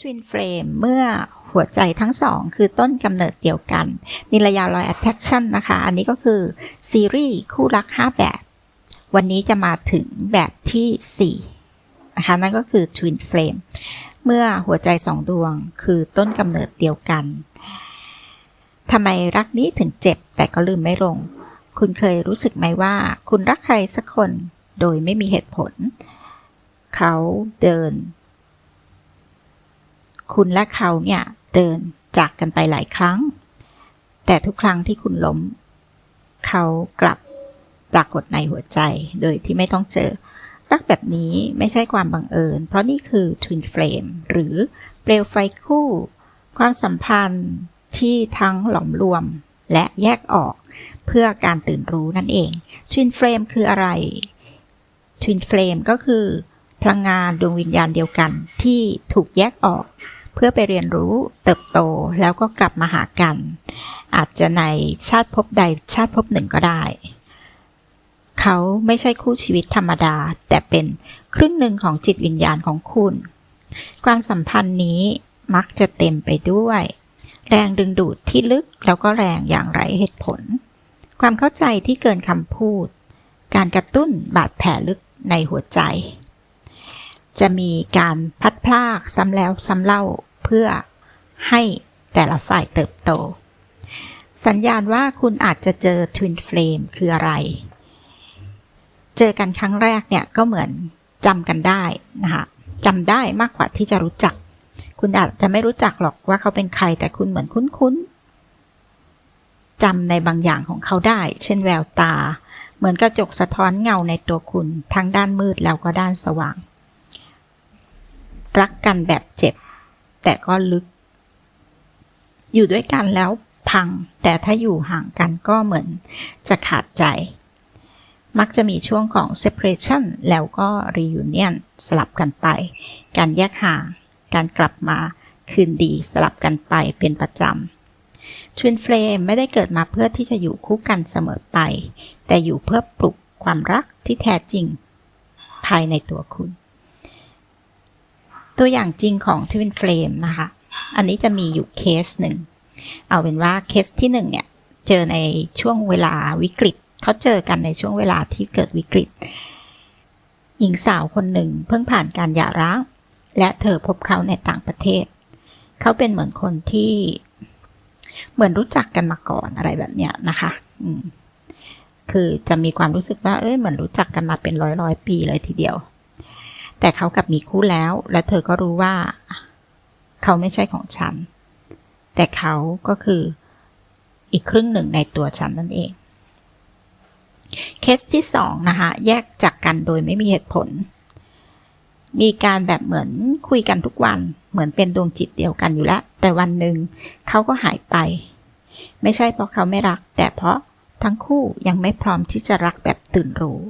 Twin Flame เมื่อหัวใจทั้งสองคือต้นกำเนิดเดียวกัน นิรยาลอย Attraction นะคะ อันนี้ก็คือซีรีส์คู่รัก 5 แบบ วันนี้จะมาถึงแบบที่ 4 นะคะ นั่นก็คือ Twin Flame เมื่อหัวใจสองดวงคือต้นกำเนิดเดียวกันทำไมรักนี้ถึงเจ็บแต่ก็ลืมไม่ลง คุณเคยรู้สึกไหมว่า คุณรักใครสักคนโดยไม่มีเหตุผล เขาเดิน คุณและเขาเนี่ยเดินจากกันไปหลายครั้ง แต่ทุกครั้งที่คุณล้ม เขากลับปรากฏในหัวใจโดยที่ไม่ต้องเจอ รักแบบนี้ไม่ใช่ความบังเอิญ เพราะนี่คือ Twin Flame หรือเปลวไฟคู่ ความสัมพันธ์ที่ทั้งหลอมรวมและแยกออกเพื่อการตื่นรู้นั่นเอง Twin Flame คืออะไร Twin Flame ก็คือ ลังงานดวงวิญญาณเดียวกันที่ถูกแยกออก เพื่อไปเรียนรู้เติบโตแล้วก็กลับมาหากัน อาจจะในชาติภพใดชาติภพหนึ่งก็ได้ เขาไม่ใช่คู่ชีวิตธรรมดา แต่เป็นครึ่งหนึ่งของจิตวิญญาณของคุณ ความสัมพันธ์นี้มักจะเต็มไปด้วย แรงดึงดูดที่ลึกแล้วก็แรงอย่างไร้เหตุผล ความเข้าใจที่เกินคำพูด การกระตุ้นบาดแผลลึกในหัวใจ จะมีการพัดพลากซ้ำแล้วซ้ำเล่าเพื่อให้แต่ละฝ่ายเติบโต สัญญาณว่าคุณอาจจะเจอ Twin Flame คืออะไร เจอกันครั้งแรกเนี่ยก็เหมือนจำกันได้นะคะจำได้มากกว่าที่จะรู้จัก คุณอาจจะไม่รู้จักหรอกว่าเขาเป็นใครแต่คุณเหมือนคุ้นๆจำในบางอย่างของเขาได้ เช่นแววตา เหมือนกระจกสะท้อนเงาในตัวคุณ ทั้งด้านมืดแล้วก็ด้านสว่าง รักกันแบบเจ็บ แต่ก็ลึก อยู่ด้วยกันแล้วพัง แต่ถ้าอยู่ห่างกันก็เหมือนจะขาดใจ มักจะมีช่วงของ separation แล้วก็ reunion สลับกันไป การแยกห่าง การกลับมาคืนดีสลับกันไปเป็นประจำ Twin Flame ไม่ได้เกิดมาเพื่อที่จะอยู่คู่กันเสมอไป แต่อยู่เพื่อปลุกความรักที่แท้จริง ภายในตัวคุณ ตัวอย่างจริงของ Twin Flame นะคะ อันนี้จะมีอยู่เคสหนึ่ง เอาเป็นว่าเคสที่หนึ่งเนี่ย เจอในช่วงเวลาวิกฤต เขาเจอกันในช่วงเวลาที่เกิดวิกฤต หญิงสาวคนหนึ่งเพิ่งผ่านการหย่าร้าง และเธอพบเขาในต่างประเทศ เขาเป็นเหมือนคนที่เหมือนรู้จักกันมาก่อนอะไรแบบเนี้ยนะคะคือจะมีความรู้สึกว่า เอ้ย เหมือนรู้จักกันมาเป็นร้อยร้อยปีเลยทีเดียว แต่เขากับมีคู่แล้ว และเธอก็รู้ว่า เขาไม่ใช่ของฉัน แต่เขาก็คืออีกครึ่งหนึ่งในตัวฉันนั่นเอง เคสที่สองนะคะ แยกจากกันโดยไม่มีเหตุผล มีการแบบเหมือนคุยกันทุกวัน เหมือนเป็นดวงจิตเดียวกันอยู่แล้ว แต่วันหนึ่งเขาก็หายไป ไม่ใช่เพราะเขาไม่รัก แต่เพราะทั้งคู่ยังไม่พร้อมที่จะรักแบบตื่นรู้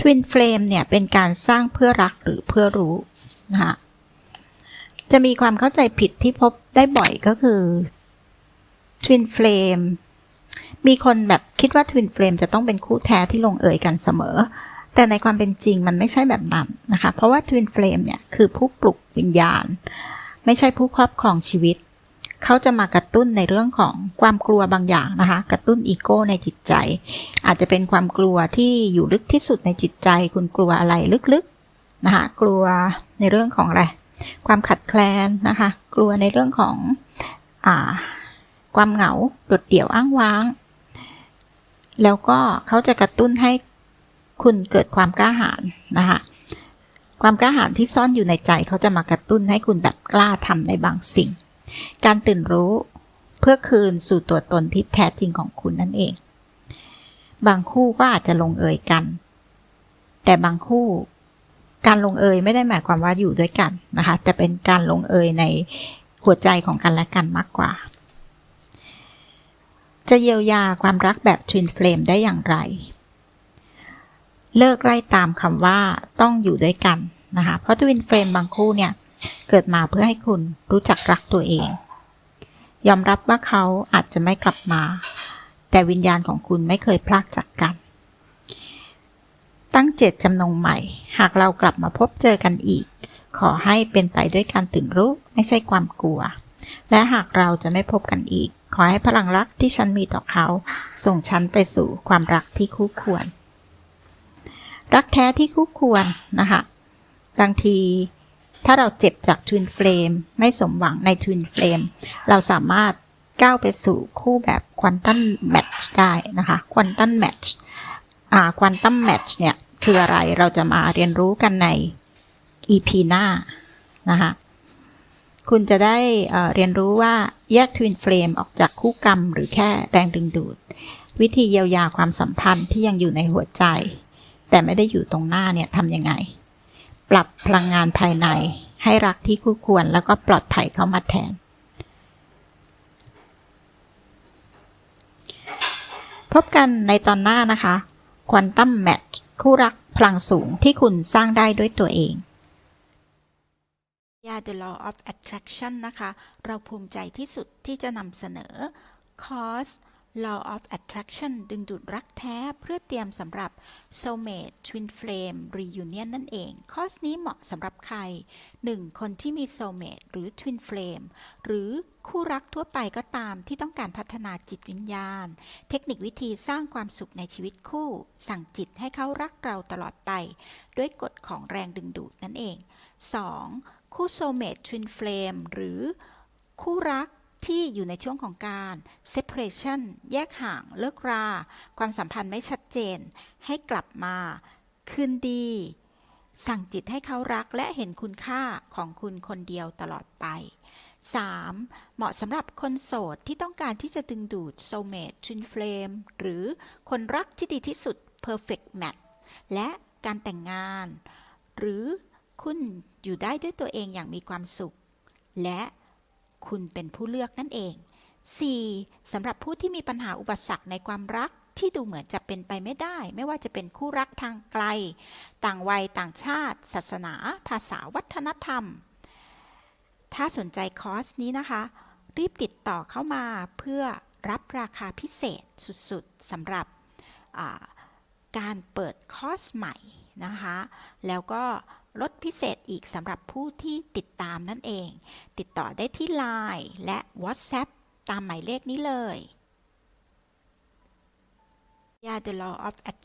Twin Flame เนี่ยเป็นการสร้างเพื่อรักหรือเพื่อรู้นะคะจะมีความเข้าใจผิดที่พบได้บ่อยก็คือ Twin Flame มีคนแบบคิดว่า Twin Flame จะต้องเป็นคู่แท้ที่ลงเอยกันเสมอ แต่ในความเป็นจริงมันไม่ใช่แบบนั้นนะคะ เพราะว่า Twin Flame เนี่ยคือผู้ปลุกวิญญาณ ไม่ใช่ผู้ครอบครองชีวิต เขาจะมากระตุ้นในเรื่องของความกลัวบางอย่างนะคะ กระตุ้นอีโก้ในจิตใจ อาจจะเป็นความกลัวที่อยู่ลึกที่สุดในจิตใจ คุณกลัวอะไรลึกๆนะคะ กลัวในเรื่องของอะไร ความขัดแคลนนะคะ กลัวในเรื่องของอ่าความเหงา โดดเดี่ยวอ้างว้าง แล้วก็เขาจะกระตุ้นให้คุณเกิดความกล้าหาญนะคะความกล้าหาญที่ซ่อนอยู่ในใจเขาจะมากระตุ้นให้คุณแบบกล้าทำในบางสิ่ง การตื่นรู้เพื่อคืนสู่ตัวตนที่แท้จริงของคุณนั่นเอง บางคู่ก็อาจจะลงเอยกัน แต่บางคู่ การลงเอยไม่ได้หมายความว่าอยู่ด้วยกันนะคะ จะเป็นการลงเอยในหัวใจของกันและกันมากกว่า จะเยียวยาความรักแบบ Twin Flame ได้อย่างไร เลิกไล่ตามคำว่าต้องอยู่ด้วยกันนะคะ เพราะ Twin Flame บางคู่เนี่ย เกิดมาเพื่อให้คุณรู้จักรักตัวเอง ยอมรับว่าเขาอาจจะไม่กลับมา แต่วิญญาณของคุณไม่เคยพลากจากกัน ตั้งเจตจำนงใหม่ หากเรากลับมาพบเจอกันอีก ขอให้เป็นไปด้วยการตื่นรู้ไม่ใช่ความกลัว และหากเราจะไม่พบกันอีก ขอให้พลังรักที่ฉันมีต่อเขา ส่งฉันไปสู่ความรักที่คู่ควร รักแท้ที่คู่ควรนะคะบางที ถ้าเราเจ็บจากทวินเฟลมไม่สมหวังในทวินเฟลมเราสามารถก้าวไปสู่คู่แบบควอนตัมแมทช์ได้นะคะควอนตัมแมทช์อ่าควอนตัมแมทช์เนี่ยคืออะไรเราจะมาเรียนรู้กันใน EP หน้านะคะคุณจะได้เอ่อเรียนรู้ว่าแยกทวินเฟลมออกจากคู่กรรมหรือแค่แรงดึงดูด วิธีเยียวยาความสัมพันธ์ที่ยังอยู่ในหัวใจ แต่ไม่ได้อยู่ตรงหน้าเนี่ยทำยังไง ปรับพลังงานภายใน ให้รักที่คู่ควรแล้วก็ปลอดภัยเข้ามาแทน พบกันในตอนหน้านะคะควอนตัมแมทคู่รักพลังสูงที่คุณสร้างได้ด้วยตัวเองยา The Law of Attraction นะคะ เราภูมิใจที่สุดที่จะนำเสนอ Cause Law of Attraction ดึงดูดรักแท้เพื่อเตรียมสำหรับ Soulmate Twin Flame Reunion นั่นเอง คอร์สนี้เหมาะสำหรับใคร 1. คนที่มี Soulmate หรือ Twin Flame หรือคู่รักทั่วไปก็ตามที่ต้องการพัฒนาจิตวิญญาณ เทคนิควิธีสร้างความสุขในชีวิตคู่ สั่งจิตให้เขารักเราตลอดไป ด้วยกฎของแรงดึงดูดนั่นเอง 2. คู่ Soulmate Twin Flame หรือคู่รัก ที่อยู่ในช่วงของการ separation แยกห่างเลิกรา ความสัมพันธ์ไม่ชัดเจน ให้กลับมา คืนดี สั่งจิตให้เขารักและเห็นคุณค่าของคุณคนเดียวตลอดไป 3. เหมาะสำหรับคนโสดที่ต้องการที่จะดึงดูด soulmate twin flame หรือคนรักที่ดีที่สุด perfect match และการแต่งงาน หรือคุณอยู่ได้ด้วยตัวเองอย่างมีความสุข และ คุณเป็นผู้เลือกนั่นเอง 4. สำหรับผู้ที่มีปัญหาอุปสรรคในความรักที่ดูเหมือนจะเป็นไปไม่ได้ ไม่ว่าจะเป็นคู่รักทางไกล ต่างวัยต่างชาติ ศาสนา ภาษาวัฒนธรรม ถ้าสนใจคอร์สนี้นะคะ รีบติดต่อเข้ามาเพื่อรับราคาพิเศษสุดๆสำหรับ การเปิดคอร์สใหม่นะคะ แล้วก็ลดพิเศษอีกสำหรับผู้ที่ติดตามนั่นเอง ติดต่อได้ที่ Line และ WhatsApp ตามหมายเลขนี้เลยยา The Law of Attraction